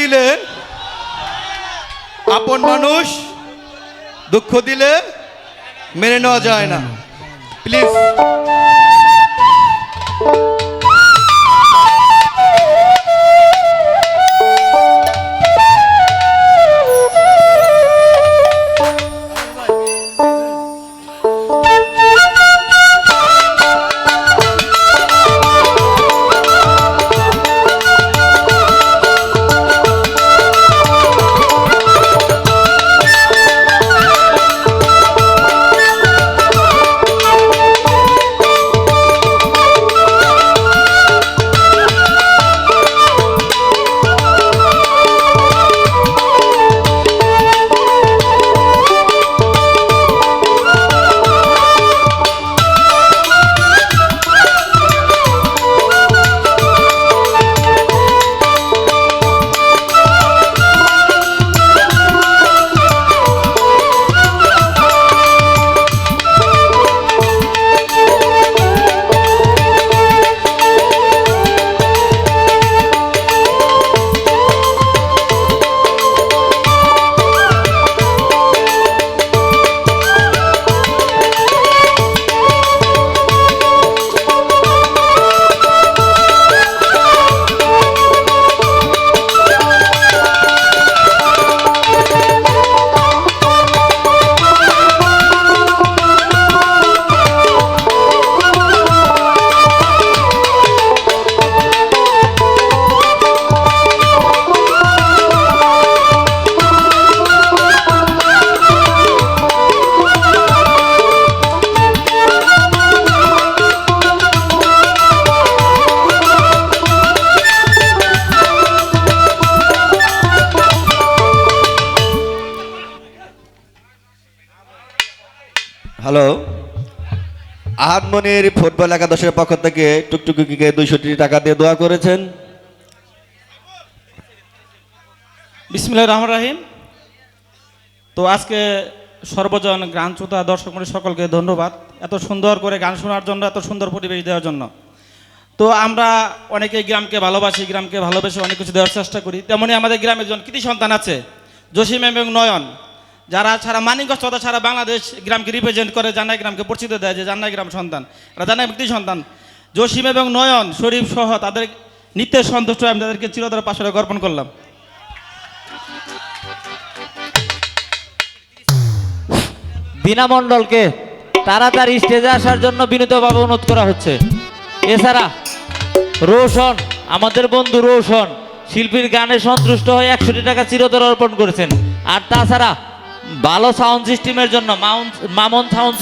দিলে আপন মানুষ দুঃখ দিলে মেনে নেওয়া যায় না। Please hello? আহাদমনির ফুটবল একাদশের পক্ষ থেকে টুকটুকিকে দুইশোটি টাকা দিয়ে দোয়া করেছেন। বিসমিল্লাহ রহমান রাহিম। তো আজকে সর্বজন গান শ্রোতা, দর্শক মণ্ডলী সকলকে ধন্যবাদ এত সুন্দর করে গান শোনার জন্য, এত সুন্দর পরিবেশ দেওয়ার জন্য। তো আমরা অনেকে গ্রামকে ভালোবাসি, গ্রামকে ভালোবেসে অনেক কিছু দেওয়ার চেষ্টা করি। তেমনি আমাদের গ্রামে জন কৃতি সন্তান আছে, জসিম এবং নয়ন। যারা ছাড়া মানিকগঞ্জ তথা ছাড়া বাংলাদেশ গ্রামকে রিপ্রেজেন্ট করে জানাই গ্রামকে পরিচিত দেয় যে জান্নাই গ্রাম সন্তান। জানাই ব্যক্তি সন্তান। জসিম এবং নয়ন, শরীফ সহ তাদের নিত্যের সন্তুষ্ট আমি তাদেরকে চিরতর পাশে অর্পণ করলাম। বিনা মণ্ডলকে তাড়াতাড়ি স্টেজে আসার জন্য বিনীতভাবে অনুরোধ করা হচ্ছে। এছাড়া রোশন, আমাদের বন্ধু রোশন, শিল্পীর গানে সন্তুষ্ট হয়ে একশোটি টাকা চিরতর অর্পণ করেছেন। আর তাছাড়া ভালো সাউন্ড সিস্টেমের জন্য মাউন্ট মামন সাউন্ড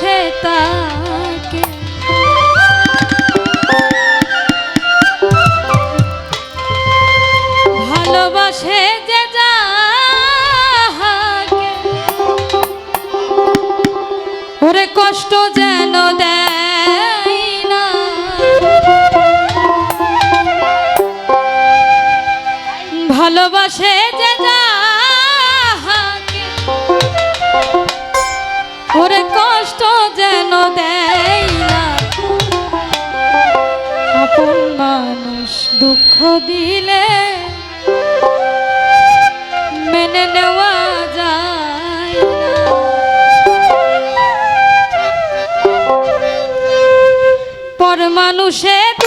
তাকে। ভালোবাসে যে যাহাকে। ওরে কষ্ট যেন দেয় না। ভালোবাসে দুঃখ দিলে মেনে নেওয়া যায় পর মানুষের